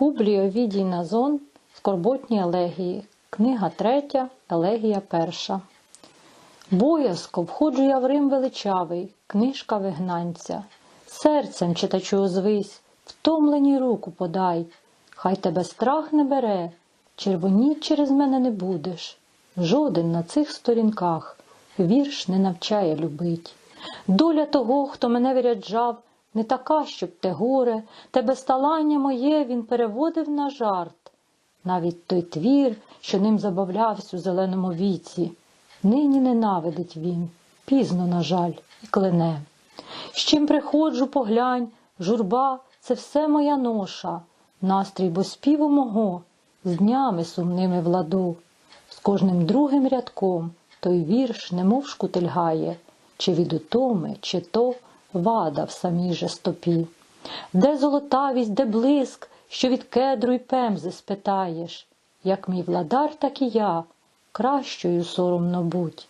Публій Овідій Назон Скорботні елегії. Книга третя, елегія перша. Боязко входжу я в Рим величавий, книжка вигнанця. Серцем читачу озвись, втомлені руку подай. Хай тебе страх не бере, червоніть через мене не будеш. Жоден на цих сторінках вірш не навчає любить. Доля того, хто мене виряджав, не така, щоб те горе, те безталання моє він переводив на жарт. Навіть той твір, що ним забавлявся у зеленому віці, нині ненавидить він, пізно, на жаль, і клене. З чим приходжу, поглянь, журба це все моя ноша, настрій бо співу мого, з днями сумними владу. З кожним другим рядком той вірш немов шкутильгає, чи від утоми, чи то вада в самій же стопі. Де золотавість, де блиск, що від кедру й пемзи спитаєш, як мій владар, так і я, кращою соромно будь.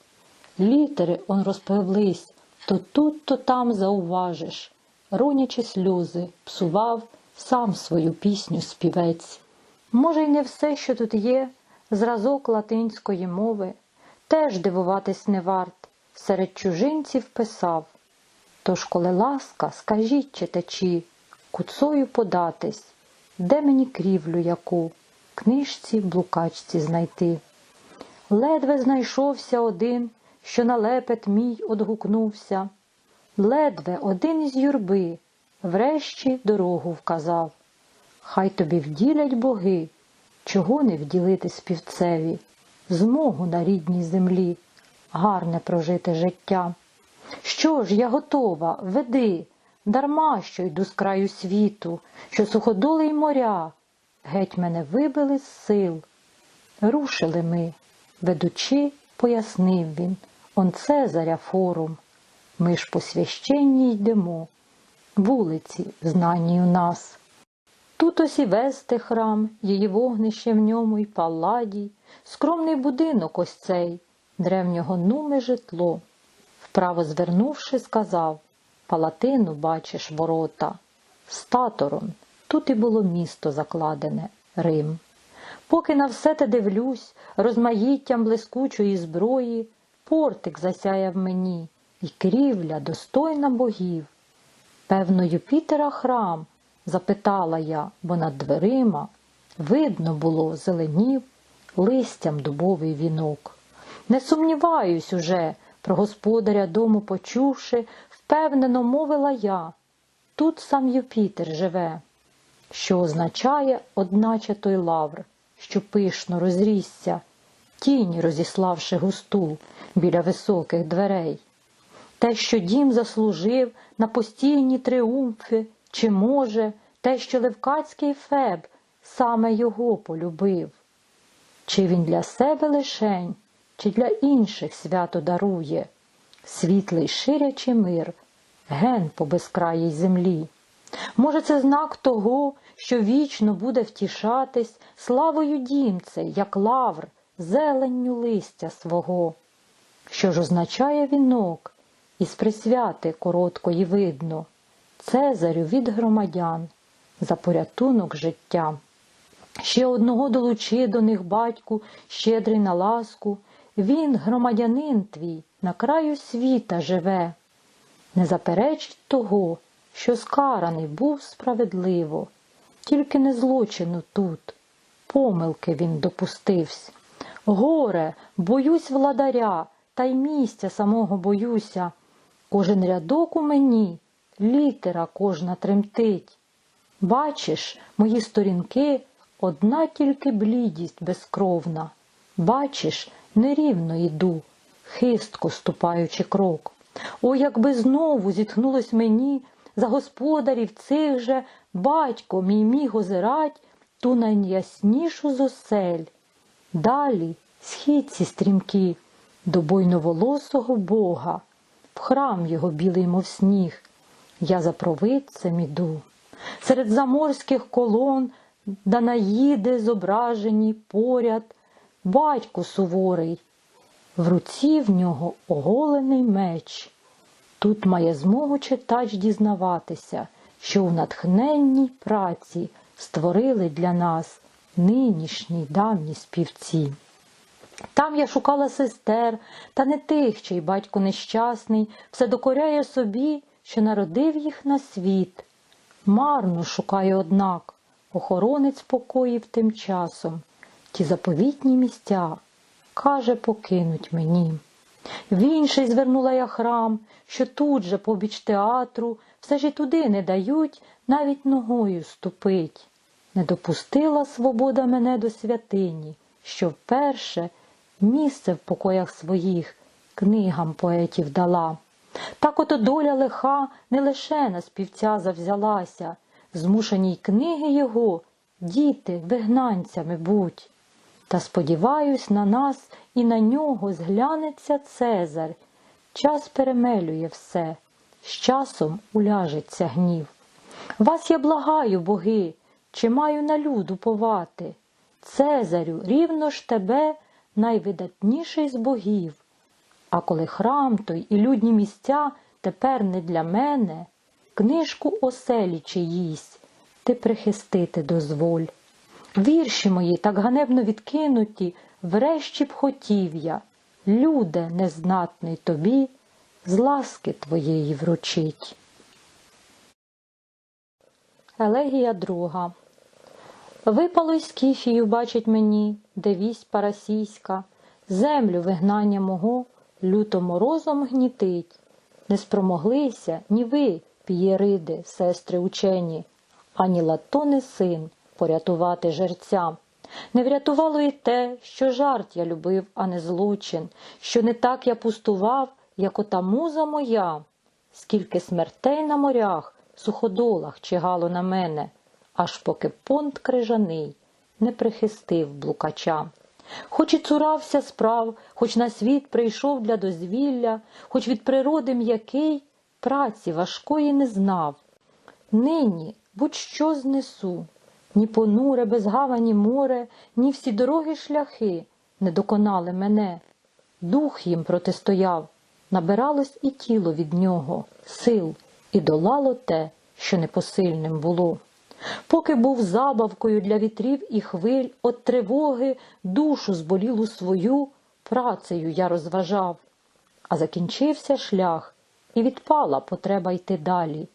Літери он розпливлись, то тут, то там зауважиш, ронячи сльози, псував сам свою пісню співець. Може, й не все, що тут є, зразок латинської мови, теж дивуватись не варт, серед чужинців писав. Тож, коли ласка, скажіть читачі, куцою податись, де мені крівлю яку, книжці блукачці знайти. Ледве знайшовся один, що на лепет мій одгукнувся. Ледве один із юрби врешті дорогу вказав. Хай тобі вділять боги, чого не вділити співцеві, змогу на рідній землі, гарне прожити життя. Що ж, я готова, веди, дарма що йду з краю світу, що суходоли й моря, геть мене вибили з сил. Рушили ми, ведучи, пояснив він, он Цезаря форум. Ми ж по священній йдемо, вулиці знані у нас. Тут ось і вести храм, її вогнище в ньому й палладій, скромний будинок ось цей, древнього нуми житло. Вправо звернувши, сказав Палатину бачиш ворота. Статором, тут і було місто закладене, Рим. Поки на все те дивлюсь, розмаїттям блискучої зброї, портик засяяв мені, і крівля достойна богів. Певно, Юпітера храм, запитала я, бо над дверима видно було зеленів листям дубовий вінок. Не сумніваюсь уже, про господаря дому почувши, впевнено мовила я. Тут сам Юпітер живе, що означає, одначе той лавр, що пишно розрісся, тінь розіславши густу біля високих дверей. Те, що дім заслужив на постійні тріумфи, чи, може, те, що Левкацький Феб саме його полюбив, чи він для себе лишень, чи для інших свято дарує, світлий ширячий мир, ген по безкраїй землі. Може, це знак того, що вічно буде втішатись славою дімце, як лавр, зеленню листя свого. Що ж означає вінок, із присвяти короткої видно, Цезарю від громадян за порятунок життя. Ще одного долучи до них батьку, щедрий на ласку, він, громадянин твій, на краю світа живе. Не заперечить того, що скараний був справедливо, тільки не злочину тут, помилки він допустився. Горе, боюсь владаря, та й місця самого боюся. Кожен рядок у мені, літера кожна тремтить. Бачиш, мої сторінки одна тільки блідість безкровна. Бачиш, нерівно йду, хистко ступаючи крок. О, якби знову зітхнулось мені за господарів цих же батько мій міг озирать ту найяснішу з. Далі східці стрімкі до бойноволосого Бога, в храм його білий, мов сніг. Я за провидцем іду. Серед заморських колон Данаїди зображені поряд, батько суворий, в руці в нього оголений меч. Тут має змогу читач дізнаватися, що у натхненній праці створили для нас нинішні давні співці. Там я шукала сестер, та не тих, чий батько нещасний, все докоряє собі, що народив їх на світ. Марно шукаю, однак, охоронець покоїв тим часом. Ті заповітні місця, каже, покинуть мені. В інший звернула я храм, що тут же, побіч театру, все ж і туди не дають навіть ногою ступить. Не допустила свобода мене до святині, що вперше місце в покоях своїх книгам поетів дала. Так ото доля лиха не лише на співця завзялася, змушені й книги його, діти, вигнанцями будь. Та сподіваюсь, на нас і на нього зглянеться Цезар. Час перемелює все, з часом уляжеться гнів. Вас я благаю, боги, чи маю на люду повати? Цезарю, рівно ж тебе найвидатніший з богів. А коли храм той і людні місця тепер не для мене, книжку оселі чиїсь ти прихистити дозволь. Вірші мої так ганебно відкинуті, врешті б хотів я, люде незнатний тобі, з ласки твоєї вручить. Елегія друга. Випало й скіфію бачить мені, де вість парасійська, землю вигнання мого люто морозом гнітить. Не спромоглися ні ви, пієриди, сестри учені, ані латони син порятувати жерця. Не врятувало й те, що жарт я любив, а не злочин, що не так я пустував, як ота муза моя. Скільки смертей на морях, суходолах чигало на мене, аж поки понт крижаний не прихистив блукача. Хоч і цурався справ, хоч на світ прийшов для дозвілля, хоч від природи м'який, праці важкої не знав. Нині будь-що знесу, ні понуре, безгавані море, ні всі дороги шляхи не доконали мене. Дух їм протистояв, набиралось і тіло від нього, сил, і долало те, що непосильним було. Поки був забавкою для вітрів і хвиль, от тривоги душу зболілу свою працею я розважав, а закінчився шлях, і відпала потреба йти далі,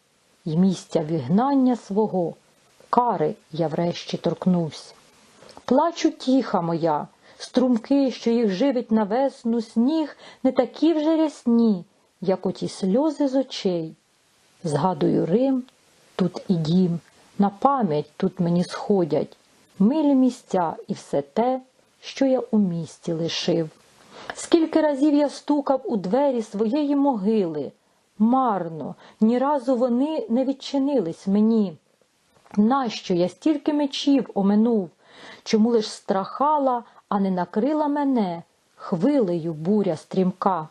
й місця вігнання свого, кари я врешті торкнусь. Плачу тіха моя, струмки, що їх живить на весну, сніг не такі вже рясні, як оті сльози з очей. Згадую Рим, тут і дім, на пам'ять тут мені сходять, милі місця і все те, що я у місті лишив. Скільки разів я стукав у двері своєї могили, марно, ні разу вони не відчинились мені. Нащо я стільки мечів оминув, чому лиш страхала, а не накрила мене хвилею буря стрімка?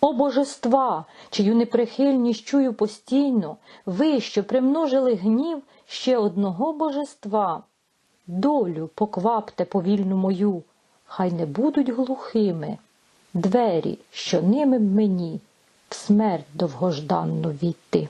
О божества, чию неприхильність чую постійно, ви, що примножили гнів ще одного божества. Долю поквапте повільну мою, хай не будуть глухими двері, що ними мені в смерть довгожданну війти.